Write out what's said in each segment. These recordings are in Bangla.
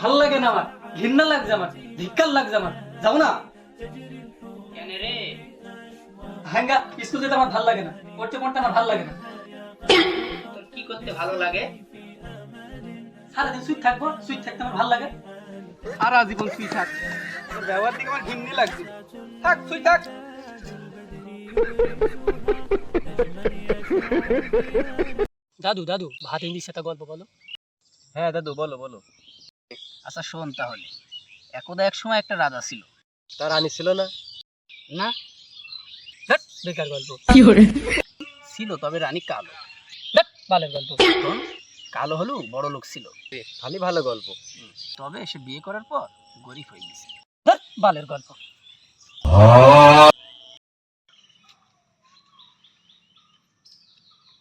ভালো লাগে না আমার ঘৃণা লাগছে আমার ধিক্কার লাগছে আমার। যাও না। কেন রে? হ্যাঙ্গা স্কুল যেতে আমার ভালো লাগে না পড়তে পড়তে আমার ভালো লাগে না। তোর কি করতে ভালো লাগে? সারাদিন সুইট থাকব সুইট থাকতে আমার ভালো লাগে। সারা জীবন তুই থাক। ব্যবহার দেখে আমার ঘিন্নি লাগছে। থাক তুই থাক। দাদু দাদু ভাত ইংলিশ একটা গল্প বলো। হ্যাঁ দাদু বলো বলো। আচ্ছা শোন তাহলে। একদা এক সময় একটা রাজা ছিল। তার রানী ছিল না? না। ধ্যাৎ, বেকার গল্প। ছিল তবে রানী কালো। ধ্যাৎ, বালের গল্প। কালো হলেও বড় লোক ছিল। খালি ভালো গল্প। তবে সে বিয়ে করার পর গরিব হয়ে গেছে। ধ্যাৎ, বালের গল্প।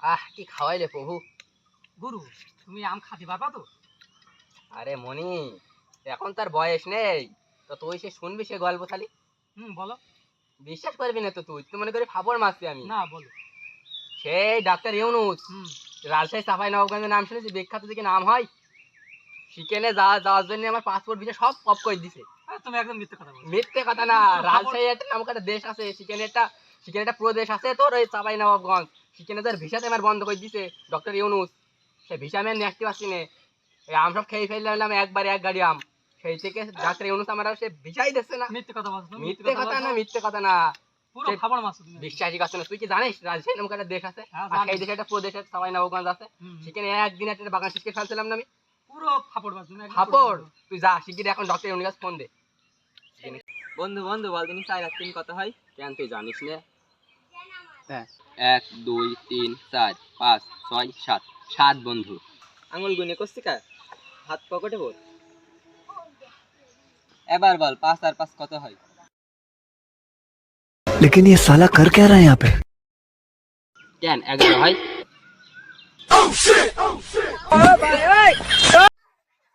আহ কি খাওয়াইলে প্রভু। গুরু তুমি আম খাতে পারবা তো? আরে মনি এখন তার বয়স নেই। তো তুই সে শুনবি সে গল্প খালি? হুম বলো। বিশ্বাস করবি না তো তুই? তুই মনে করি ফাপড় মারছি আমি। না বলো। সেই ডাক্তার ইউনুস। রাজশাহী সাফাই নবাবগঞ্জের নাম শুনেছি বিখ্যাত দিকে নাম হয়? সেখানে যাওয়া যাওয়ার জন্য আমার পাসপোর্ট ভিসা সব কপ করে দিছে। তুমি একদম মিথ্যে কথা বলছো। মিথ্যে কথা না। রাজশাহী একটা নামক একটা দেশ আছে। সেখানে একটা সেখানে একটা প্রদেশ আছে তোর ওই চাপাই নবাবগঞ্জ সেখানে তার ভিসাতে আমার বন্ধ করে দিছে ডক্টর ইউনুস। সে ভিসা আমি নিয়ে পারছি না। এই আম সব খেয়ে ফেললাম একবারে এক গাড়ি আম। সেই থেকে ডাক্তার ইউনুস আমার সে ভিসাই দিচ্ছে না। মিথ্যে কথা বলছো মিথ্যে কথা না মিথ্যে কথা না। পুরো সে- খাবার মাছ তুমি। বিশ্বাসই করছে না। তুই কি জানিস রাজশাহী নামক একটা দেশ আছে? হ্যাঁ, আর সেই দেশে একটা প্রদেশ আছে চাপাই নবাবগঞ্জ আছে। সেখানে একদিন একটা বাগান শেষ ফেলছিলাম না আমি। পুরো ফাপড় মাছ ফাপড়? তুই যা শিগগির এখন ডক্টর ইউনুস ফোন দে। বন্ধু বন্ধু বল দিনি চার এক তিন কত হয়। কেন তুই জানিস না? হ্যাঁ। এক দুই তিন চার পাঁচ ছয় সাত। সাত বন্ধু। আঙুল গুনে করছি কার হাত পকেটে বল এবার বল পাঁচ আর পাঁচ কত হয় लेकिन ये साला कर क्या रहा है यहाँ पे কেন এগারো হয়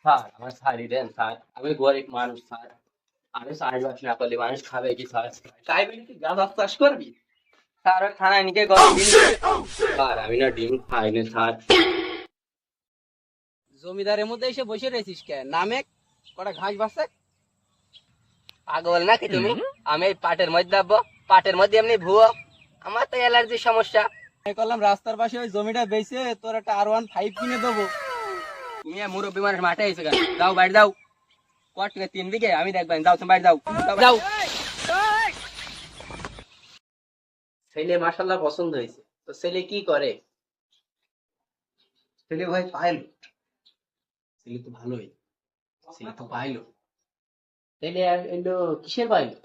স্যার আমার শাড়ি দেন স্যার আমি গরিব মানুষ স্যার আমি চাষবাস না করলে মানুষ খাবে কি স্যার তাই বলি তুই গাছ চাষ করবি স্যার ওই থানায় নিকে গরম দিন স্যার আমি না ডিম খাই না স্যার জমিদারের মধ্যে এসে বসে রয়েছিস কে? নামে কটা ঘাস বাসে পাগল নাকি তুমি? আমি এই পাটের মধ্যে দাবো পাটের মধ্যে এমনি ভুয়ো। আমার তো অ্যালার্জির সমস্যা। আমি করলাম রাস্তার পাশে ওই জমিটা বেচে তোর একটা আর ওয়ান ফাইভ কিনে দেবো। তুমি মুরব্বী মানুষ মাঠে এসে গেল যাও বাড়ি যাও। কট তিন বিঘে আমি দেখবেন যাও তুমি বাড়ি যাও। যাও। ছেলে মাসাল্লাহ পছন্দ হয়েছে। তো ছেলে কি করে? ছেলে ভাই পাইল ছেলে তো ভালোই ছেলে তো পাইলো আর এলো কিসের পাইলো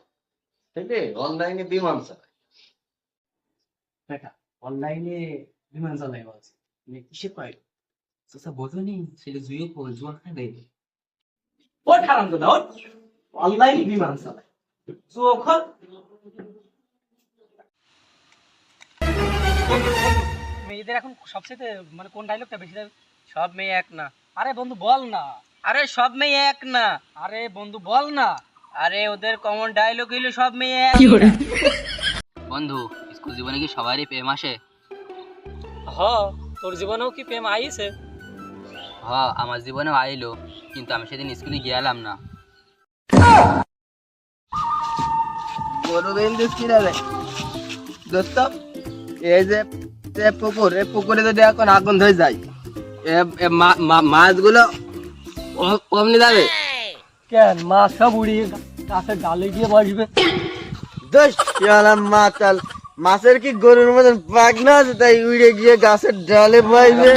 থেকে অনলাইনে বিমান চালায়। দেখা অনলাইনে বিমান চালাই বলছে। তুমি কিসের পাইলো চাচা বোঝো নি ছেলে জুয়ো পো জুয়া খায় দেয় ও ঠারাম দাদা ও অনলাইন বিমান চালায়। মেয়েদের এখন সবচেয়ে মানে কোন ডায়লগটা বেশি সব মেয়ে এক না। আরে বন্ধু বল না। আরে সব মেয়ে এক না। আরে বন্ধু বল না। আরে ওদের কমন ডায়লগ হইল সব মেয়ে এক। বন্ধু স্কুল জীবনে কি সবারই প্রেম আসে? হ তোর জীবনেও কি প্রেম আইছে? হ আমার জীবনেও আইলো কিন্তু আমি সেদিন স্কুলে গেলাম না। গরু বেঁধে কি রে দোস্ত এই যে পুকুর এই পুকুরে যদি এখন আগুন ধরে যায় মাছগুলো অমনি যাবে। কেন? মাছ সব উড়িয়ে গাছের ডালে গিয়ে বসবে। মাতাল মাছের কি গরুর মতন পাগনা আছে? তাই উড়ে গিয়ে গাছের ডালে পাইবে